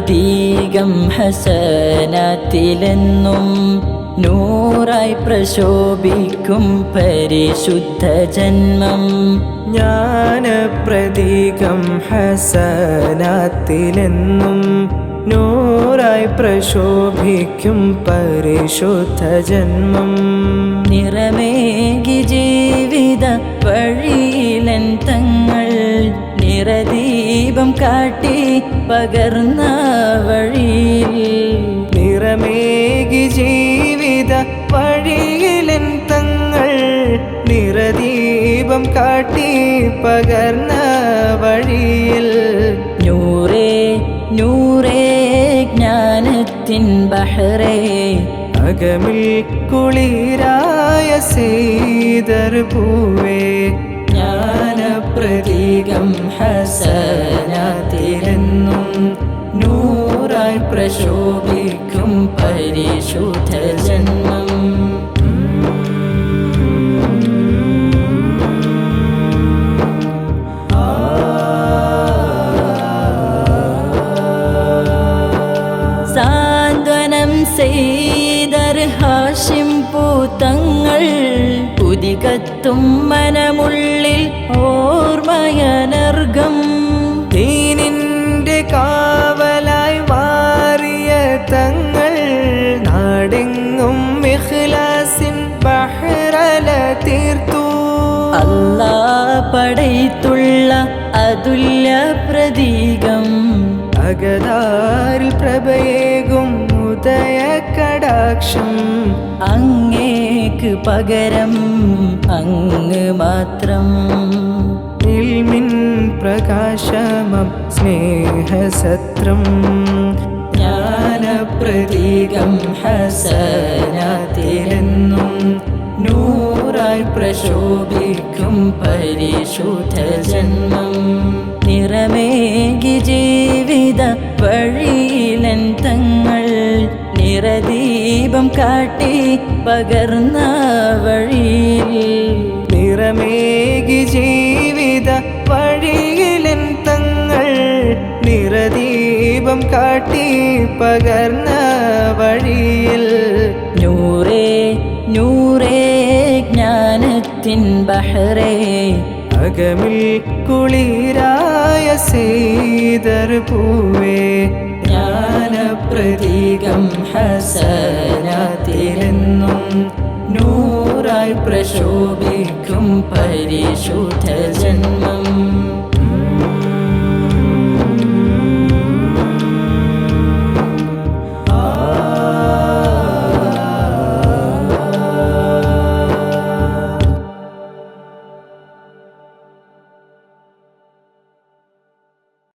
പ്രതീകം ഹസനത്തിലെന്നും നൂറായി പ്രശോഭിക്കും പരിശുദ്ധ ജന്മം. ജ്ഞാന പ്രതീകം ഹസനാത്തിലെന്നും നൂറായി പ്രശോഭിക്കും പരിശുദ്ധ ജന്മം. നിറമേകി ജീവിത വഴിയിലൻ തങ്ങൾ നിറദീപം കാട്ടി പകർന്ന വഴിയിൽ. നിറമേകി ജീവിത വഴിയിലൻ തങ്ങൾ നിറദീപം കാട്ടി പകർന്ന വഴിയിൽ. നൂറേ നൂറേ ജ്ഞാനത്തിൻ ബഹറേ. അകമിൽ കുളിരായ സീതർ പൂവേ. ജ്ഞാനപ്രതീകം ഹസനത്തിലെന്നും നൂറായി പ്രശോഭിക്കും പരിശുദ്ധ ജന്മം. സാന്ത്വനം ചെയ്തർ ഹാഷിം പൂത്തങ്ങൾ പുതികത്തും മനമുള്ളിൽ ഓർമ്മയനർഗം ദീനിന്റെ കാവലായി മാറിയ തങ്ങൾ നാടെങ്ങും ഇഖ്ലാസിൻ ബഹ്റല തീർത്തു. അല്ലാ പടയത്തുള്ള അതുല്യ പ്രതീകം. അകതാരിൽ പ്രഭയേകും ഉദയ കടാക്ഷം അങ്ങേക്ക് പകരം അങ്ങ് മാത്രം. പ്രകാശമം സ്നേഹസത്രം. ജ്ഞാനപ്രതീകം ഹസനത്തിലെന്നും നൂറായി പ്രശോഭിക്കും പരിശുദ്ധ ജന്മം. നിറമേകി ജീവിത വഴിയിലൻ തങ്ങൾ നിറദീപം കാട്ടി പകർന്ന വഴിയിൽ. നിറമേകി ജീവിത കാട്ടി പകർന്ന വഴിയിൽ. നൂറേ നൂറേ ജ്ഞാനത്തിൻ ബഹറേ. അകമിൽ കുളിരായ സീതർ പൂവേ. ജ്ഞാനപ്രതീകം ഹസനത്തിലെന്നും നൂറായി പ്രശോഭിക്കും പരിശുദ്ധ ജന്മം.